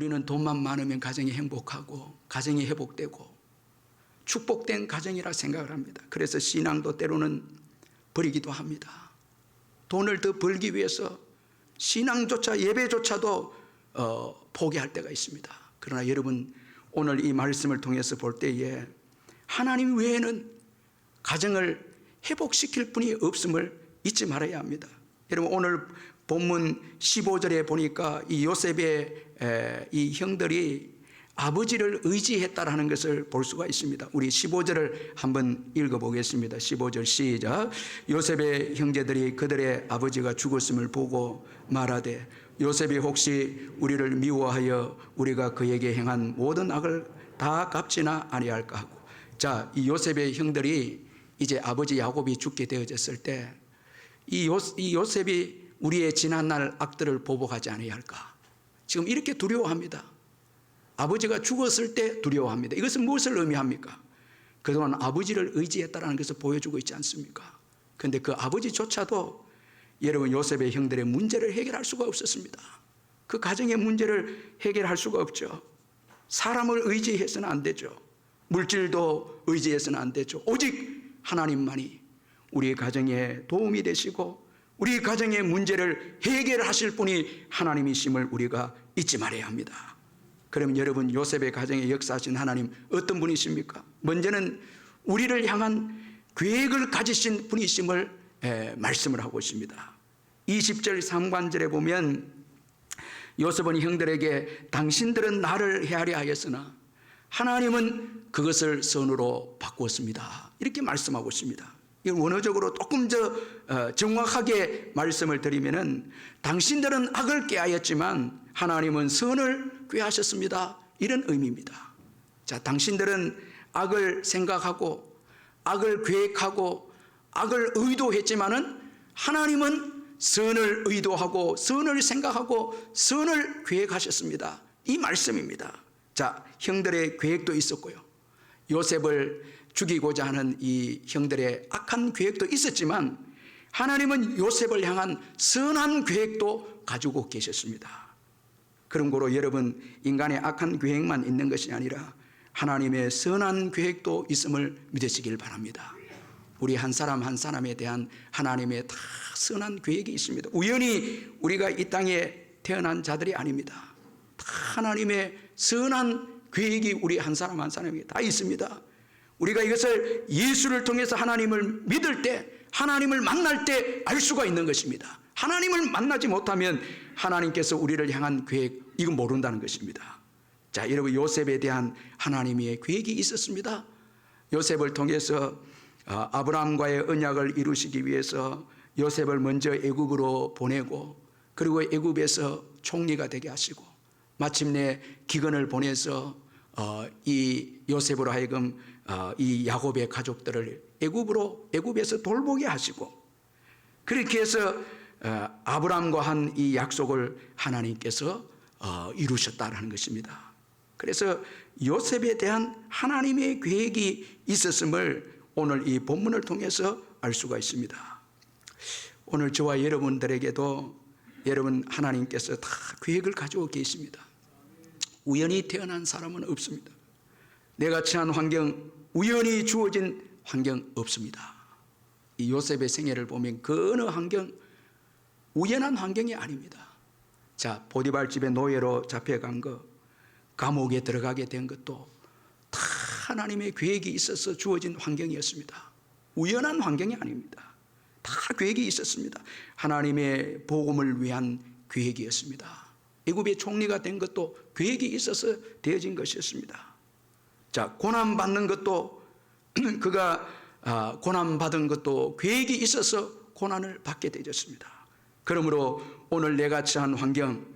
우리는 돈만 많으면 가정이 행복하고 가정이 회복되고 축복된 가정이라 생각을 합니다. 그래서 신앙도 때로는 버리기도 합니다. 돈을 더 벌기 위해서 신앙조차 예배조차도 어, 포기할 때가 있습니다. 그러나 여러분 오늘 이 말씀을 통해서 볼 때에 하나님 외에는 가정을 회복시킬 분이 없음을 잊지 말아야 합니다. 여러분 오늘 본문 15절에 보니까 이 요셉의 에, 이 형들이 아버지를 의지했다라는 것을 볼 수가 있습니다. 우리 15절을 한번 읽어보겠습니다. 15절 시작. 요셉의 형제들이 그들의 아버지가 죽었음을 보고 말하되 요셉이 혹시 우리를 미워하여 우리가 그에게 행한 모든 악을 다 갚지나 아니할까 하고 자, 이 요셉의 형들이 이제 아버지 야곱이 죽게 되어졌을 때 이 요셉이 우리의 지난날 악들을 보복하지 아니할까? 지금 이렇게 두려워합니다. 아버지가 죽었을 때 두려워합니다. 이것은 무엇을 의미합니까? 그동안 아버지를 의지했다는 것을 보여주고 있지 않습니까? 그런데 그 아버지조차도 여러분 요셉의 형들의 문제를 해결할 수가 없었습니다. 그 가정의 문제를 해결할 수가 없죠. 사람을 의지해서는 안 되죠. 물질도 의지해서는 안 되죠. 오직 하나님만이 우리 가정에 도움이 되시고 우리 가정의 문제를 해결하실 분이 하나님이심을 우리가 잊지 말아야 합니다. 그러면 여러분 요셉의 가정에 역사하신 하나님 어떤 분이십니까? 먼저는 우리를 향한 계획을 가지신 분이심을 에, 말씀을 하고 있습니다. 20절 3관절에 보면 요셉은 형들에게 당신들은 나를 헤아려 하였으나 하나님은 그것을 선으로 바꾸었습니다. 이렇게 말씀하고 있습니다. 원어적으로 조금 더 어, 정확하게 말씀을 드리면은 당신들은 악을 꾀하였지만 하나님은 선을 꾀하셨습니다. 이런 의미입니다. 자, 당신들은 악을 생각하고 악을 계획하고 악을 의도했지만은 하나님은 선을 의도하고 선을 생각하고 선을 계획하셨습니다. 이 말씀입니다. 자, 형들의 계획도 있었고요. 요셉을 죽이고자 하는 이 형들의 악한 계획도 있었지만 하나님은 요셉을 향한 선한 계획도 가지고 계셨습니다. 그런 거로 여러분 인간의 악한 계획만 있는 것이 아니라 하나님의 선한 계획도 있음을 믿으시길 바랍니다. 우리 한 사람 한 사람에 대한 하나님의 다 선한 계획이 있습니다. 우연히 우리가 이 땅에 태어난 자들이 아닙니다. 다 하나님의 선한 계획이 우리 한 사람 한 사람에게 다 있습니다. 우리가 이것을 예수를 통해서 하나님을 믿을 때, 하나님을 만날 때 알 수가 있는 것입니다. 하나님을 만나지 못하면 하나님께서 우리를 향한 계획, 이거 모른다는 것입니다. 자, 여러분, 요셉에 대한 하나님의 계획이 있었습니다. 요셉을 통해서 어, 아브라함과의 언약을 이루시기 위해서 요셉을 먼저 애굽으로 보내고 그리고 애굽에서 총리가 되게 하시고 마침내 기근을 보내서 어, 이 요셉으로 하여금 어, 이 야곱의 가족들을 애굽으로 애굽에서 돌보게 하시고 그렇게 해서 어, 아브라함과 한 이 약속을 하나님께서 이루셨다라는 것입니다. 그래서 요셉에 대한 하나님의 계획이 있었음을 오늘 이 본문을 통해서 알 수가 있습니다. 오늘 저와 여러분들에게도 여러분 하나님께서 다 계획을 가지고 계십니다. 우연히 태어난 사람은 없습니다. 내가 처한 환경, 우연히 주어진 환경 없습니다. 이 요셉의 생애를 보면 그 어느 환경, 우연한 환경이 아닙니다. 자, 보디발 집에 노예로 잡혀간 거, 감옥에 들어가게 된 것도 다 하나님의 계획이 있어서 주어진 환경이었습니다. 우연한 환경이 아닙니다. 다 계획이 있었습니다. 하나님의 복음을 위한 계획이었습니다. 애굽의 총리가 된 것도 계획이 있어서 되어진 것이었습니다. 자, 고난 받는 것도 그가 아, 고난 받은 것도 계획이 있어서 고난을 받게 되었습니다. 그러므로 오늘 내가 처한 환경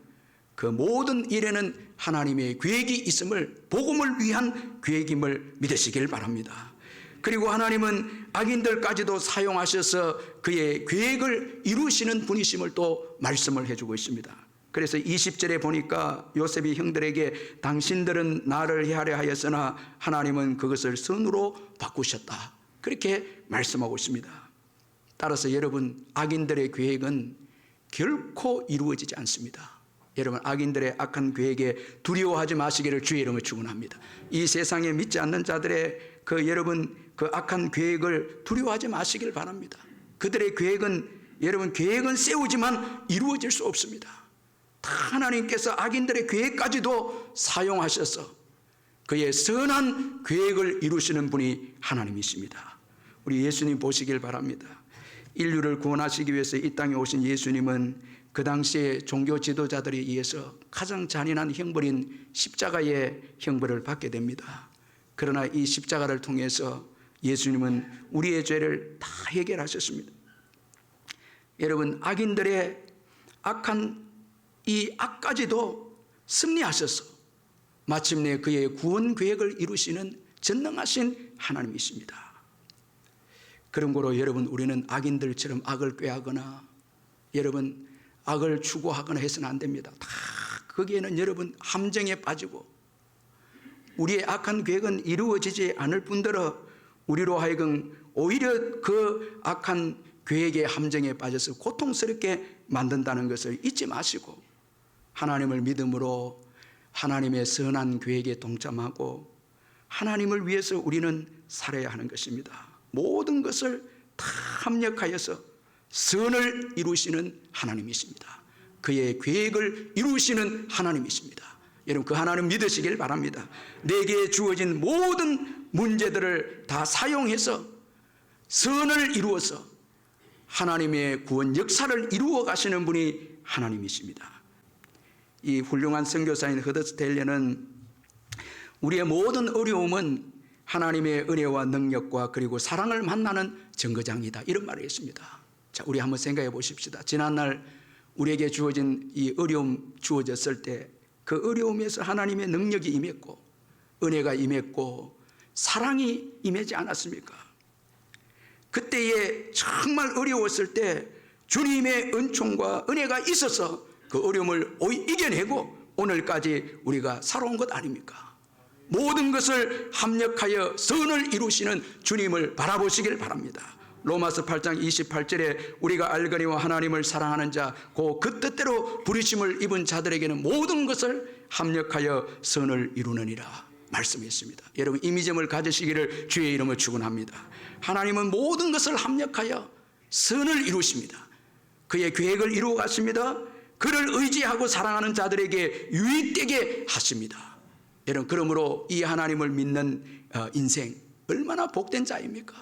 그 모든 일에는 하나님의 계획이 있음을 복음을 위한 계획임을 믿으시길 바랍니다. 그리고 하나님은 악인들까지도 사용하셔서 그의 계획을 이루시는 분이심을 또 말씀을 해주고 있습니다. 그래서 20절에 보니까 요셉이 형들에게 당신들은 나를 헤아려 하였으나 하나님은 그것을 선으로 바꾸셨다. 그렇게 말씀하고 있습니다. 따라서 여러분, 악인들의 계획은 결코 이루어지지 않습니다. 여러분 악인들의 악한 계획에 두려워하지 마시기를 주의 이름으로 축원합니다. 이 세상에 믿지 않는 자들의 그 여러분 그 악한 계획을 두려워하지 마시길 바랍니다. 그들의 계획은 여러분 계획은 세우지만 이루어질 수 없습니다. 다 하나님께서 악인들의 계획까지도 사용하셔서 그의 선한 계획을 이루시는 분이 하나님이십니다. 우리 예수님 보시길 바랍니다. 인류를 구원하시기 위해서 이 땅에 오신 예수님은 그 당시에 종교 지도자들에 의해서 가장 잔인한 형벌인 십자가의 형벌을 받게 됩니다. 그러나 이 십자가를 통해서 예수님은 우리의 죄를 다 해결하셨습니다. 여러분 악인들의 악한 이 악까지도 승리하셔서 마침내 그의 구원 계획을 이루시는 전능하신 하나님이십니다. 그런 거로 여러분 우리는 악인들처럼 악을 꾀하거나 여러분 악을 추구하거나 해서는 안 됩니다. 다 거기에는 여러분 함정에 빠지고 우리의 악한 계획은 이루어지지 않을 뿐더러 우리로 하여금 오히려 그 악한 계획의 함정에 빠져서 고통스럽게 만든다는 것을 잊지 마시고 하나님을 믿음으로 하나님의 선한 계획에 동참하고 하나님을 위해서 우리는 살아야 하는 것입니다. 모든 것을 다 합력하여서 선을 이루시는 하나님이십니다. 그의 계획을 이루시는 하나님이십니다. 여러분 그 하나님 믿으시길 바랍니다. 내게 주어진 모든 문제들을 다 사용해서 선을 이루어서 하나님의 구원 역사를 이루어 가시는 분이 하나님이십니다. 이 훌륭한 선교사인 허드스텔레는 우리의 모든 어려움은 하나님의 은혜와 능력과 그리고 사랑을 만나는 정거장이다. 이런 말을 했습니다. 자, 우리 한번 생각해 보십시다. 지난날 우리에게 주어진 이 어려움 주어졌을 때 그 어려움에서 하나님의 능력이 임했고 은혜가 임했고 사랑이 임하지 않았습니까? 그때에 정말 어려웠을 때 주님의 은총과 은혜가 있어서 그 어려움을 이겨내고 오늘까지 우리가 살아온 것 아닙니까? 모든 것을 합력하여 선을 이루시는 주님을 바라보시길 바랍니다. 로마서 8장 28절에 우리가 알거니와 하나님을 사랑하는 자, 그 뜻대로 부르심을 입은 자들에게는 모든 것을 합력하여 선을 이루느니라 말씀했습니다. 여러분 이미점을 가지시기를 주의 이름으로 축원합니다. 하나님은 모든 것을 합력하여 선을 이루십니다. 그의 계획을 이루어 갔습니다. 그를 의지하고 사랑하는 자들에게 유익되게 하십니다. 여러분 그러므로 이 하나님을 믿는 어, 인생 얼마나 복된 자입니까?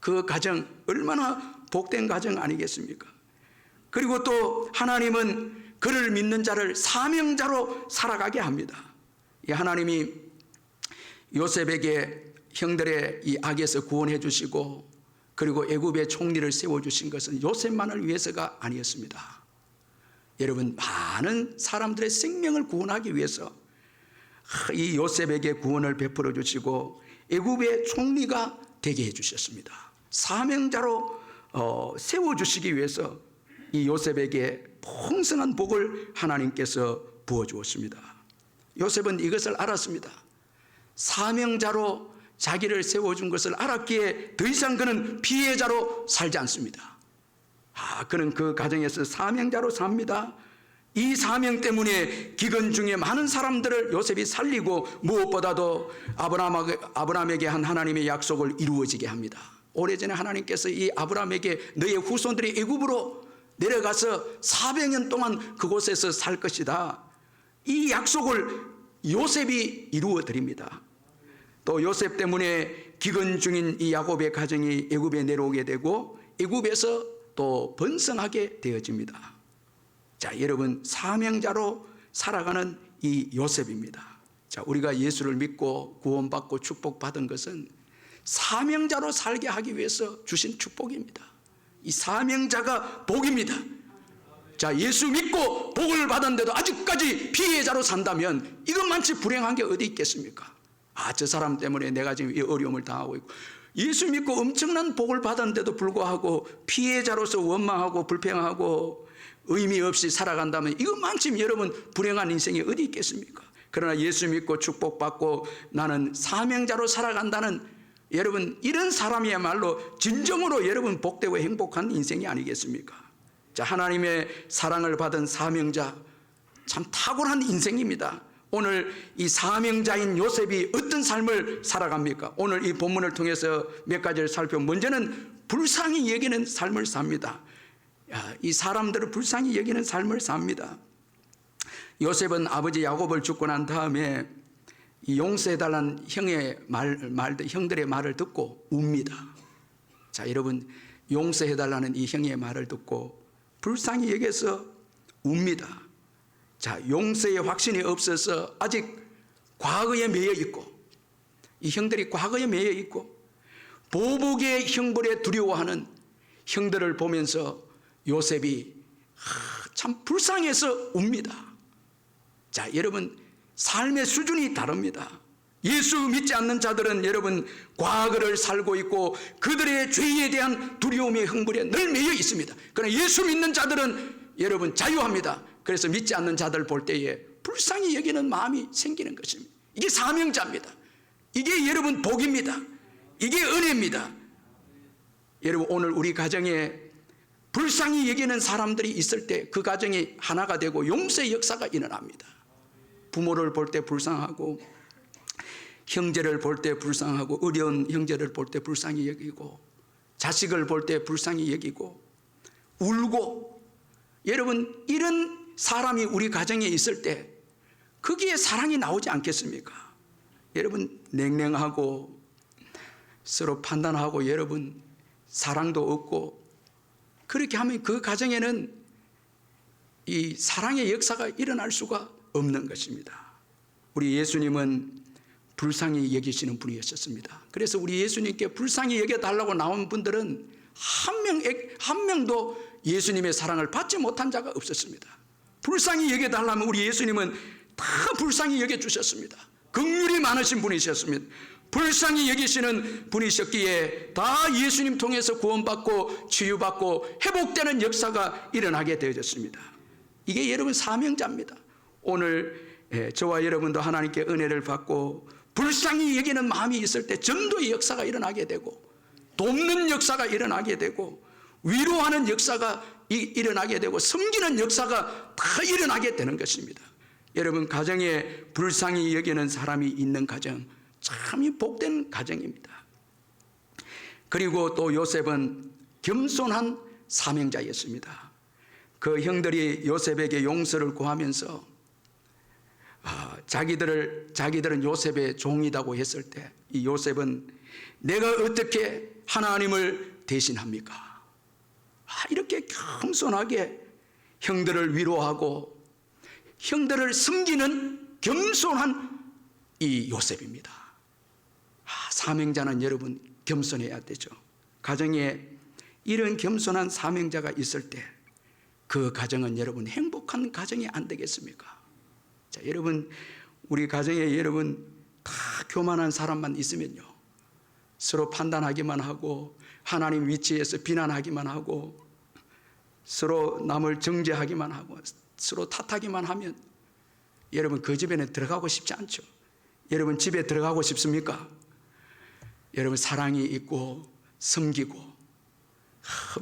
그 가정 얼마나 복된 가정 아니겠습니까? 그리고 또 하나님은 그를 믿는 자를 사명자로 살아가게 합니다. 이 하나님이 요셉에게 형들의 이 악에서 구원해 주시고 그리고 애굽의 총리를 세워 주신 것은 요셉만을 위해서가 아니었습니다. 여러분 많은 사람들의 생명을 구원하기 위해서 이 요셉에게 구원을 베풀어 주시고 애굽의 총리가 되게 해 주셨습니다. 사명자로 어, 세워 주시기 위해서 이 요셉에게 풍성한 복을 하나님께서 부어 주었습니다. 요셉은 이것을 알았습니다. 사명자로 자기를 세워준 것을 알았기에 더 이상 그는 피해자로 살지 않습니다. 아, 그는 그 가정에서 사명자로 삽니다. 이 사명 때문에 기근 중에 많은 사람들을 요셉이 살리고 무엇보다도 아브라함에게 한 하나님의 약속을 이루어지게 합니다. 오래전에 하나님께서 이 아브라함에게 너의 후손들이 애굽으로 내려가서 400년 동안 그곳에서 살 것이다. 이 약속을 요셉이 이루어 드립니다. 또 요셉 때문에 기근 중인 이 야곱의 가정이 애굽에 내려오게 되고 애굽에서 또 번성하게 되어집니다. 자, 여러분 사명자로 살아가는 이 요셉입니다. 자, 우리가 예수를 믿고 구원받고 축복받은 것은 사명자로 살게 하기 위해서 주신 축복입니다. 이 사명자가 복입니다. 자, 예수 믿고 복을 받았는데도 아직까지 피해자로 산다면 이것만치 불행한 게 어디 있겠습니까? 아, 저 사람 때문에 내가 지금 이 어려움을 당하고 있고 예수 믿고 엄청난 복을 받았는데도 불구하고 피해자로서 원망하고 불평하고 의미 없이 살아간다면 이것만큼 여러분 불행한 인생이 어디 있겠습니까? 그러나 예수 믿고 축복받고 나는 사명자로 살아간다는 여러분 이런 사람이야말로 진정으로 여러분 복되고 행복한 인생이 아니겠습니까? 자 하나님의 사랑을 받은 사명자 참 탁월한 인생입니다. 오늘 이 사명자인 요셉이 어떤 삶을 살아갑니까? 오늘 이 본문을 통해서 몇 가지를 살펴 먼저는 불쌍히 여기는 삶을 삽니다. 야, 이 사람들을 불쌍히 여기는 삶을 삽니다. 요셉은 아버지 야곱을 죽고 난 다음에 이 용서해달라는 형의 말, 말, 형들의 말을 듣고 웁니다. 자, 여러분, 용서해달라는 이 형의 말을 듣고 불쌍히 여겨서 웁니다. 자, 용서의 확신이 없어서 아직 과거에 매여 있고, 이 형들이 과거에 매여 있고, 보복의 형벌에 두려워하는 형들을 보면서 요셉이 하, 참 불쌍해서 웁니다. 자, 여러분, 삶의 수준이 다릅니다. 예수 믿지 않는 자들은 여러분 과거를 살고 있고 그들의 죄에 대한 두려움의 흥분에 늘 매여 있습니다. 그러나 예수 믿는 자들은 여러분 자유합니다. 그래서 믿지 않는 자들 볼 때에 불쌍히 여기는 마음이 생기는 것입니다. 이게 사명자입니다. 이게 여러분 복입니다. 이게 은혜입니다. 여러분 오늘 우리 가정에 불쌍히 여기는 사람들이 있을 때 그 가정이 하나가 되고 용서의 역사가 일어납니다. 부모를 볼 때 불쌍하고 형제를 볼 때 불쌍하고 어려운 형제를 볼 때 불쌍히 여기고 자식을 볼 때 불쌍히 여기고 울고 여러분 이런 사람이 우리 가정에 있을 때 거기에 사랑이 나오지 않겠습니까? 여러분 냉랭하고 서로 판단하고 여러분 사랑도 없고 그렇게 하면 그 가정에는 이 사랑의 역사가 일어날 수가 없는 것입니다. 우리 예수님은 불쌍히 여기시는 분이었습니다. 그래서 우리 예수님께 불쌍히 여겨달라고 나온 분들은 한 명, 한 명도 예수님의 사랑을 받지 못한 자가 없었습니다. 불쌍히 여겨달라면 우리 예수님은 다 불쌍히 여겨주셨습니다. 긍휼이 많으신 분이셨습니다. 불쌍히 여기시는 분이셨기에 다 예수님 통해서 구원받고 치유받고 회복되는 역사가 일어나게 되어졌습니다. 이게 여러분 사명자입니다. 오늘 예, 저와 여러분도 하나님께 은혜를 받고 불쌍히 여기는 마음이 있을 때 전도의 역사가 일어나게 되고 돕는 역사가 일어나게 되고 위로하는 역사가 일어나게 되고 섬기는 역사가 다 일어나게 되는 것입니다. 여러분 가정에 불쌍히 여기는 사람이 있는 가정 참이 복된 가정입니다. 그리고 또 요셉은 겸손한 사명자였습니다. 그 형들이 요셉에게 용서를 구하면서 아, 자기들을 자기들은 요셉의 종이라고 했을 때 이 요셉은 내가 어떻게 하나님을 대신합니까? 아, 이렇게 겸손하게 형들을 위로하고 형들을 섬기는 겸손한 이 요셉입니다. 아, 사명자는 여러분 겸손해야 되죠. 가정에 이런 겸손한 사명자가 있을 때 그 가정은 여러분 행복한 가정이 안 되겠습니까? 자, 여러분 우리 가정에 여러분 다 교만한 사람만 있으면요. 서로 판단하기만 하고 하나님 위치에서 비난하기만 하고 서로 남을 정죄하기만 하고 서로 탓하기만 하면 여러분 그 집에는 들어가고 싶지 않죠. 여러분 집에 들어가고 싶습니까? 여러분 사랑이 있고 섬기고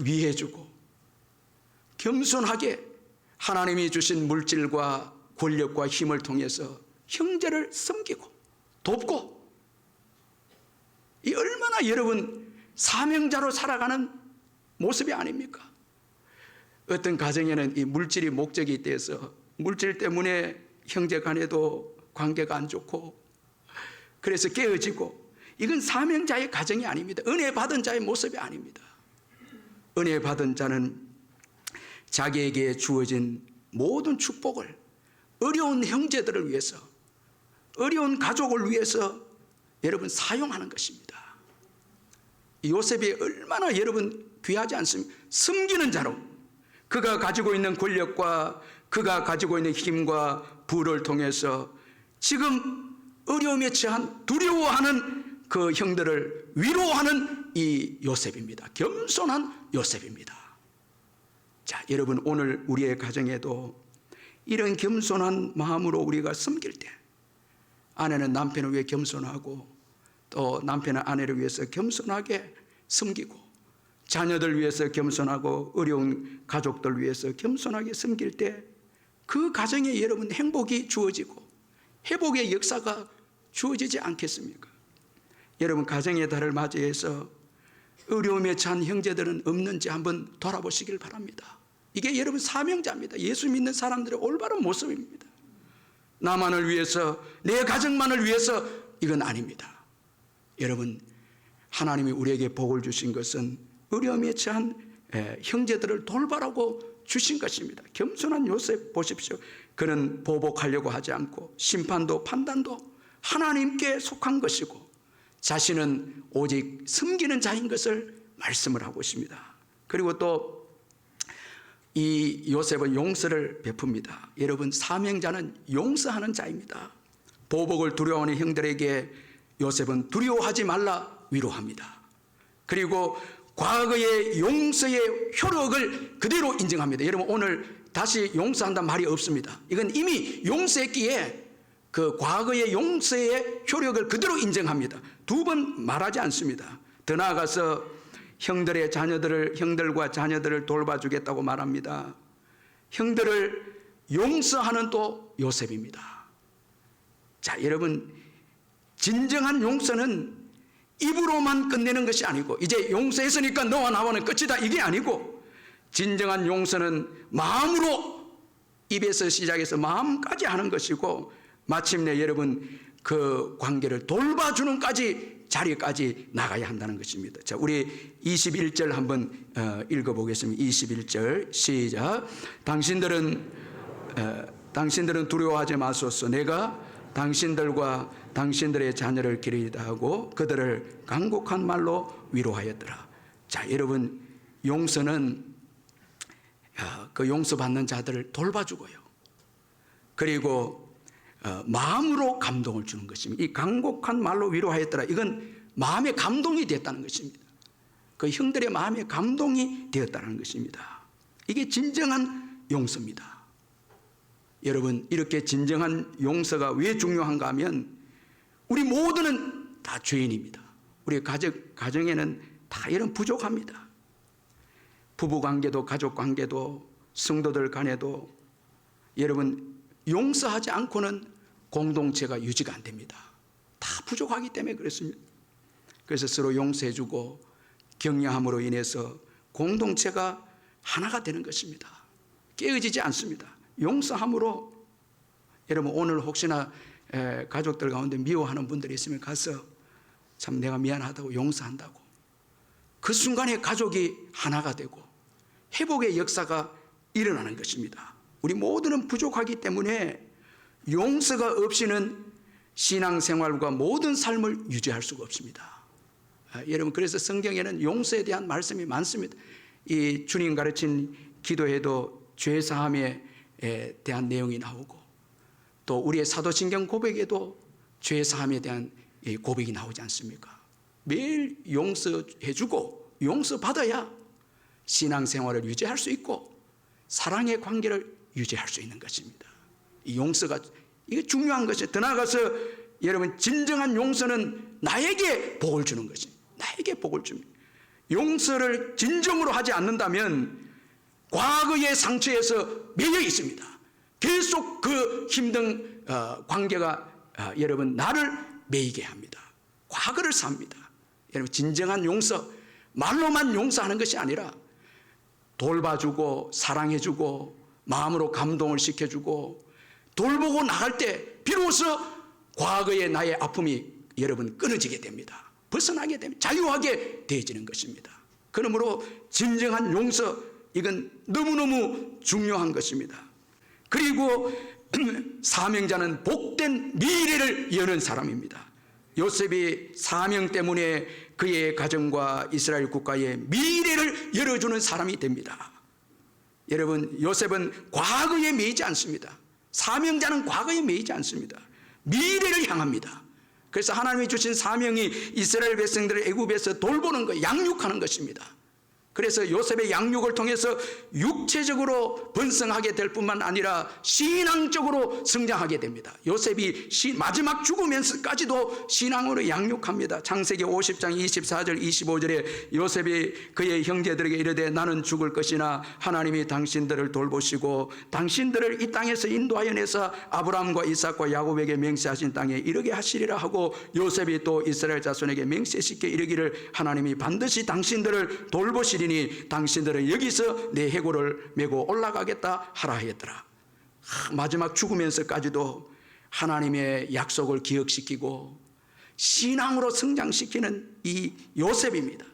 위해주고 겸손하게 하나님이 주신 물질과 권력과 힘을 통해서 형제를 섬기고 돕고 이 얼마나 여러분 사명자로 살아가는 모습이 아닙니까? 어떤 가정에는 이 물질이 목적이 돼서 물질 때문에 형제 간에도 관계가 안 좋고 그래서 깨어지고 이건 사명자의 가정이 아닙니다. 은혜 받은 자의 모습이 아닙니다. 은혜 받은 자는 자기에게 주어진 모든 축복을 어려운 형제들을 위해서 어려운 가족을 위해서 여러분 사용하는 것입니다. 요셉이 얼마나 여러분 귀하지 않습니까? 숨기는 자로 그가 가지고 있는 권력과 그가 가지고 있는 힘과 부를 통해서 지금 어려움에 처한 두려워하는 그 형들을 위로하는 이 요셉입니다. 겸손한 요셉입니다. 자, 여러분 오늘 우리의 가정에도 이런 겸손한 마음으로 우리가 섬길 때 아내는 남편을 위해 겸손하고 또 남편은 아내를 위해서 겸손하게 섬기고 자녀들 위해서 겸손하고 어려운 가족들 위해서 겸손하게 섬길 때 그 가정에 여러분 행복이 주어지고 회복의 역사가 주어지지 않겠습니까? 여러분 가정의 달을 맞이해서 어려움에 찬 형제들은 없는지 한번 돌아보시길 바랍니다. 이게 여러분 사명자입니다. 예수 믿는 사람들의 올바른 모습입니다. 나만을 위해서 내 가정만을 위해서 이건 아닙니다. 여러분 하나님이 우리에게 복을 주신 것은 어려움에 처한 에, 형제들을 돌바라고 주신 것입니다. 겸손한 요셉 보십시오. 그는 보복하려고 하지 않고 심판도 판단도 하나님께 속한 것이고 자신은 오직 섬기는 자인 것을 말씀을 하고 있습니다. 그리고 또 이 요셉은 용서를 베풉니다. 여러분 사명자는 용서하는 자입니다. 보복을 두려워하는 형들에게 요셉은 두려워하지 말라 위로합니다. 그리고 과거의 용서의 효력을 그대로 인정합니다. 여러분 오늘 다시 용서한다는 말이 없습니다. 이건 이미 용서했기에 그 과거의 용서의 효력을 그대로 인정합니다. 두 번 말하지 않습니다. 더 나아가서 형들의 자녀들을 형들과 자녀들을 돌봐주겠다고 말합니다. 형들을 용서하는 또 요셉입니다. 자, 여러분 진정한 용서는 입으로만 끝내는 것이 아니고 이제 용서했으니까 너와 나와는 끝이다 이게 아니고 진정한 용서는 마음으로 입에서 시작해서 마음까지 하는 것이고 마침내 여러분 그 관계를 돌봐주는까지 자리까지 나가야 한다는 것입니다. 자, 우리 21절 한번 어, 읽어보겠습니다. 21절 시작. 당신들은 어, 당신들은 두려워하지 마소서. 내가 당신들과 당신들의 자녀를 기르다 하고 그들을 간곡한 말로 위로하였더라. 자, 여러분 용서는 어, 그 용서받는 자들을 돌봐주고요. 그리고 어, 마음으로 감동을 주는 것입니다. 이 간곡한 말로 위로하였더라. 이건 마음의 감동이 됐다는 것입니다. 그 형들의 마음의 감동이 되었다는 것입니다. 이게 진정한 용서입니다. 여러분, 이렇게 진정한 용서가 왜 중요한가 하면 우리 모두는 다 죄인입니다. 우리 가정, 가정에는 다 이런 부족합니다. 부부 관계도 가족 관계도 성도들 간에도 여러분 용서하지 않고는 공동체가 유지가 안 됩니다. 다 부족하기 때문에 그렇습니다. 그래서 서로 용서해주고 격려함으로 인해서 공동체가 하나가 되는 것입니다. 깨어지지 않습니다. 용서함으로 여러분 오늘 혹시나 에, 가족들 가운데 미워하는 분들이 있으면 가서 참 내가 미안하다고 용서한다고 그 순간에 가족이 하나가 되고 회복의 역사가 일어나는 것입니다. 우리 모두는 부족하기 때문에 용서가 없이는 신앙생활과 모든 삶을 유지할 수가 없습니다. 아, 여러분 그래서 성경에는 용서에 대한 말씀이 많습니다. 이 주님 가르친 기도에도 죄 사함에 대한 내용이 나오고 또 우리의 사도신경 고백에도 죄 사함에 대한 고백이 나오지 않습니까? 매일 용서해주고 용서받아야 신앙생활을 유지할 수 있고 사랑의 관계를 유지할 수 있는 것입니다. 이 용서가 이게 중요한 것이 더 나아가서 여러분 진정한 용서는 나에게 복을 주는 것입니다. 나에게 복을 줍니다. 용서를 진정으로 하지 않는다면 과거의 상처에서 매여 있습니다. 계속 그 힘든 어, 관계가 어, 여러분 나를 매이게 합니다. 과거를 삽니다. 여러분 진정한 용서 말로만 용서하는 것이 아니라 돌봐주고 사랑해주고 마음으로 감동을 시켜주고 돌보고 나갈 때 비로소 과거의 나의 아픔이 여러분 끊어지게 됩니다. 벗어나게 됩니다. 자유하게 되어지는 것입니다. 그러므로 진정한 용서 이건 너무너무 중요한 것입니다. 그리고 사명자는 복된 미래를 여는 사람입니다. 요셉이 사명 때문에 그의 가정과 이스라엘 국가의 미래를 열어주는 사람이 됩니다. 여러분, 요셉은 과거에 매이지 않습니다. 사명자는 과거에 매이지 않습니다. 미래를 향합니다. 그래서 하나님이 주신 사명이 이스라엘 백성들을 애굽에서 돌보는 것, 양육하는 것입니다. 그래서 요셉의 양육을 통해서 육체적으로 번성하게 될 뿐만 아니라 신앙적으로 성장하게 됩니다. 요셉이 시- 마지막 죽으면서까지도 신앙으로 양육합니다. 창세기 50장 24절 25절에 요셉이 그의 형제들에게 이르되 나는 죽을 것이나 하나님이 당신들을 돌보시고 당신들을 이 땅에서 인도하여 내서 아브라함과 이삭과 야곱에게 맹세하신 땅에 이르게 하시리라 하고 요셉이 또 이스라엘 자손에게 맹세시켜 이르기를 하나님이 반드시 당신들을 돌보시리 니 당신들은 여기서 내 해골을 메고 올라가겠다 하라 했더라. 하, 마지막 죽으면서까지도 하나님의 약속을 기억시키고 신앙으로 성장시키는 이 요셉입니다.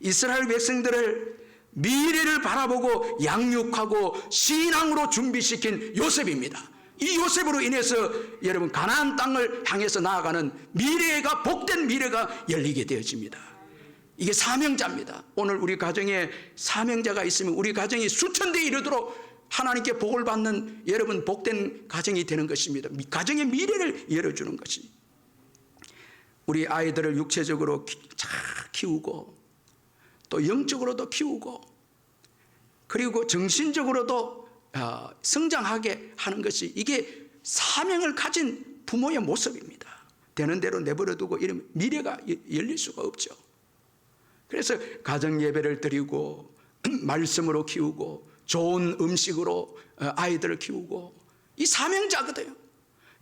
이스라엘 백성들을 미래를 바라보고 양육하고 신앙으로 준비시킨 요셉입니다. 이 요셉으로 인해서 여러분 가나안 땅을 향해서 나아가는 미래가 복된 미래가 열리게 되어집니다. 이게 사명자입니다. 오늘 우리 가정에 사명자가 있으면 우리 가정이 수천 대 이르도록 하나님께 복을 받는 여러분 복된 가정이 되는 것입니다. 미- 가정의 미래를 열어주는 것이. 우리 아이들을 육체적으로 키우고 또 영적으로도 키우고 그리고 정신적으로도 어, 성장하게 하는 것이 이게 사명을 가진 부모의 모습입니다. 되는 대로 내버려 두고 이러면 미래가 여- 열릴 수가 없죠. 그래서 가정 예배를 드리고 말씀으로 키우고 좋은 음식으로 어, 아이들을 키우고 이 사명자거든요.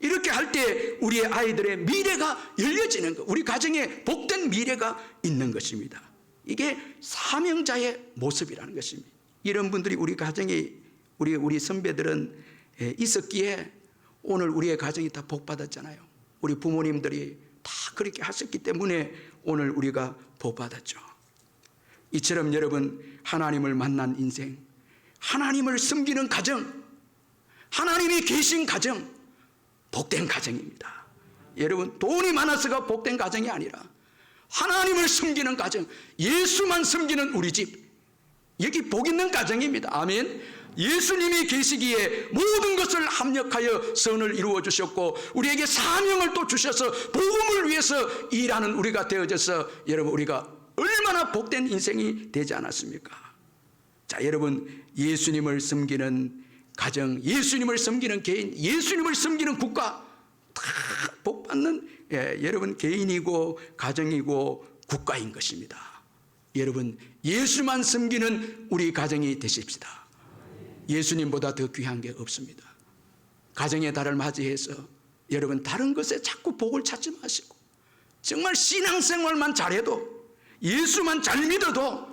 이렇게 할 때 우리의 아이들의 미래가 열려지는 것, 우리 가정에 복된 미래가 있는 것입니다. 이게 사명자의 모습이라는 것입니다. 이런 분들이 우리 가정에 우리 우리 선배들은 예, 있었기에 오늘 우리의 가정이 다 복 받았잖아요. 우리 부모님들이 다 그렇게 하셨기 때문에 오늘 우리가 복 받았죠. 이처럼 여러분 하나님을 만난 인생, 하나님을 섬기는 가정, 하나님이 계신 가정, 복된 가정입니다. 여러분 돈이 많아서가 복된 가정이 아니라 하나님을 섬기는 가정, 예수만 섬기는 우리 집, 여기 복 있는 가정입니다. 아멘. 예수님이 계시기에 모든 것을 합력하여 선을 이루어 주셨고 우리에게 사명을 또 주셔서 복음을 위해서 일하는 우리가 되어져서 여러분 우리가 얼마나 복된 인생이 되지 않았습니까? 자, 여러분 예수님을 섬기는 가정, 예수님을 섬기는 개인, 예수님을 섬기는 국가 다 복받는 예, 여러분 개인이고 가정이고 국가인 것입니다. 여러분 예수만 섬기는 우리 가정이 되십시다. 예수님보다 더 귀한 게 없습니다. 가정의 달을 맞이해서 여러분 다른 것에 자꾸 복을 찾지 마시고 정말 신앙생활만 잘해도 예수만 잘 믿어도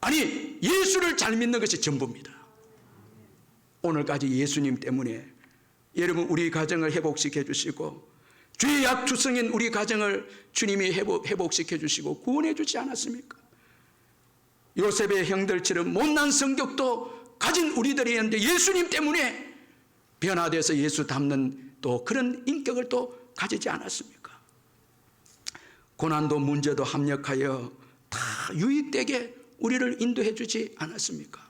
아니 예수를 잘 믿는 것이 전부입니다. 오늘까지 예수님 때문에 여러분 우리 가정을 회복시켜 주시고 죄악 투성인 우리 가정을 주님이 회복, 회복시켜 주시고 구원해 주지 않았습니까? 요셉의 형들처럼 못난 성격도 가진 우리들이었는데 예수님 때문에 변화돼서 예수 닮는 또 그런 인격을 또 가지지 않았습니까? 고난도 문제도 합력하여 다 유익되게 우리를 인도해 주지 않았습니까?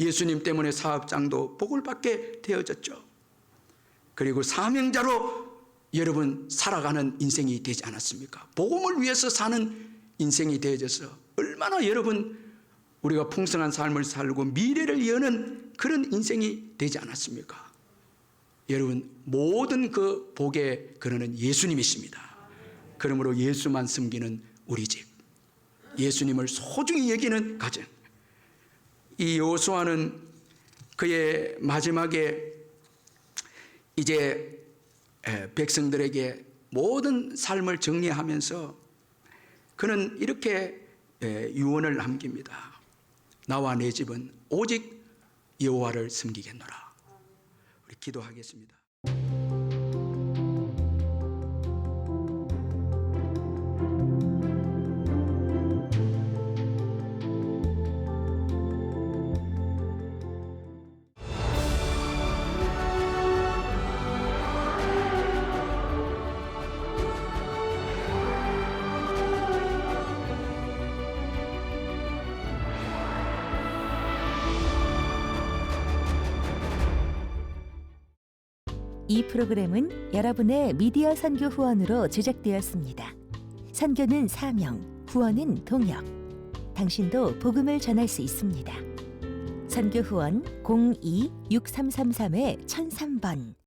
예수님 때문에 사업장도 복을 받게 되어졌죠. 그리고 사명자로 여러분 살아가는 인생이 되지 않았습니까? 복음을 위해서 사는 인생이 되어져서 얼마나 여러분 우리가 풍성한 삶을 살고 미래를 여는 그런 인생이 되지 않았습니까? 여러분 모든 그 복의 근원은 예수님이십니다. 그러므로 예수만 섬기는 우리 집, 예수님을 소중히 여기는 가정. 이 요수아는 그의 마지막에 이제 백성들에게 모든 삶을 정리하면서 그는 이렇게 유언을 남깁니다. 나와 내 집은 오직 여호와를 섬기겠노라. 우리 기도하겠습니다. 프로그램은 여러분의 미디어 선교 후원으로 제작되었습니다. 선교는 사명, 후원은 동역. 당신도 복음을 전할 수 있습니다. 선교 후원 02-6333-1003번